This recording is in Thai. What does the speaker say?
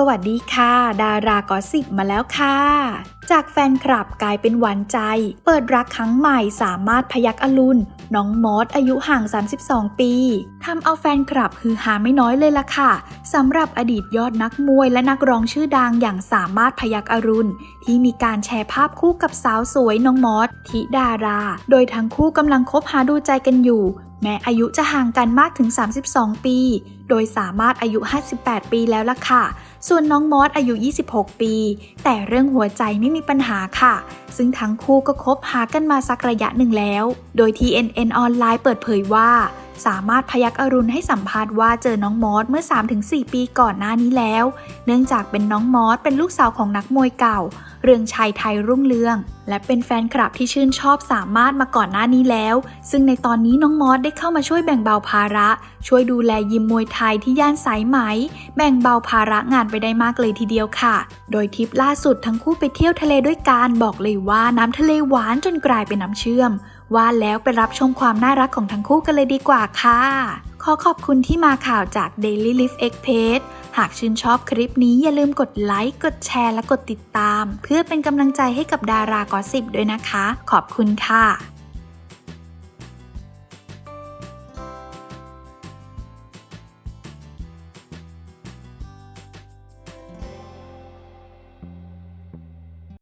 สวัสดีค่ะ ดารากอสิบมาแล้วค่ะ จากแฟนคลับกลายเป็นหวานใจ เปิดรักครั้งใหม่สามารถพยักอรุณน้องมอสอายุห่าง 32 ปีทำเอาแฟนคลับฮือฮาไม่น้อยเลยล่ะค่ะสำหรับอดีตยอดนักมวยและนักร้องชื่อดังอย่างสามารถพยักอรุณ ที่มีการแชร์ภาพคู่กับสาวสวยน้องมอสทิดารา โดยทั้งคู่กำลังคบหาดูใจกันอยู่ แม้อายุจะห่างกันมากถึง 32 ปี โดยสามารถอายุ 58 ปีแล้วล่ะค่ะ ส่วนน้องมอสอายุ 26 ปี แต่เรื่องหัวใจไม่มีปัญหาค่ะ ซึ่งทั้งคู่ก็คบหากันมาสักระยะหนึ่งแล้ว โดย TNN ออนไลน์เปิดเผยว่า สามารถพยักอรุณให้สัมภาษณ์ว่าเจอน้องมอสเมื่อ 3-4 ปีก่อนหน้านี้แล้ว เนื่องจากเป็นน้องมอสเป็นลูกสาวของนักมวยเก่า เรืองชัยไทยรุ่งเรือง และเป็นแฟนคลับที่ชื่นชอบสามารถมาก่อนหน้านี้แล้ว ซึ่งในตอนนี้น้องมอสได้เข้ามาช่วยแบ่งเบาภาระ ช่วยดูแลยิมมวยไทยที่ย่านสายไหม แบ่งเบาภาระงานไปได้มากเลยทีเดียวค่ะ โดยทริปล่าสุดทั้งคู่ไปเที่ยวทะเลด้วยกันบอกเลยว่าน้ำทะเลหวานจนกลายเป็นน้ำเชื่อม ว่าแล้วไปรับชมความน่ารักของทั้งคู่กันเลยดีกว่าค่ะ ขอขอบคุณที่มาข่าวจาก Daily Life X Page หากชื่นชอบคลิปนี้อย่าลืมกดไลค์ กดแชร์และกดติดตาม เพื่อเป็นกำลังใจให้กับดารากอสิบด้วยนะคะ ขอบคุณค่ะ